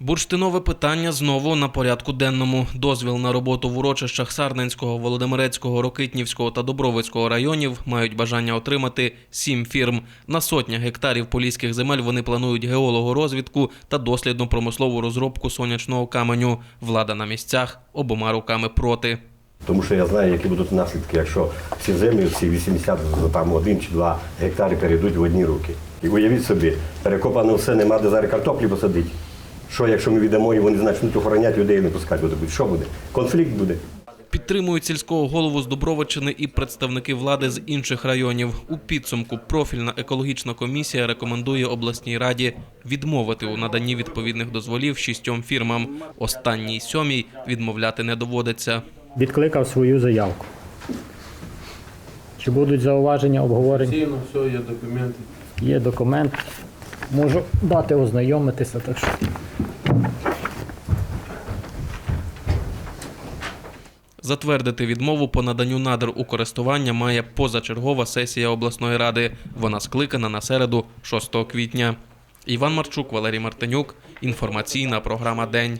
Бурштинове питання знову на порядку денному. Дозвіл на роботу в урочищах Сарненського, Володимирецького, Рокитнівського та Добровицького районів мають бажання отримати сім фірм. На сотнях гектарів поліських земель вони планують геологорозвідку та дослідно-промислову розробку сонячного каменю. Влада на місцях обома руками проти. Тому що я знаю, які будуть наслідки, якщо всі землі, всі 80, там один чи два гектари перейдуть в одні руки. І уявіть собі, перекопано все, нема де зараз картоплі посадити. Що, якщо ми віддамо і вони почнуть охороняти людей і не пускати буде? Що буде? Конфлікт буде. Підтримують сільського голову з Добровичини і представники влади з інших районів. У підсумку профільна екологічна комісія рекомендує обласній раді відмовити у наданні відповідних дозволів шістьом фірмам. Останній сьомій відмовляти не доводиться. відкликав свою заявку. Чи будуть зауваження, обговорення? Офіційно все, є документи. Є документ. Можу дати ознайомитися, так що. Затвердити відмову по наданню надр у користування має позачергова сесія обласної ради. Вона скликана на середу 6 квітня. Іван Марчук, Валерій Мартинюк. Інформаційна програма День.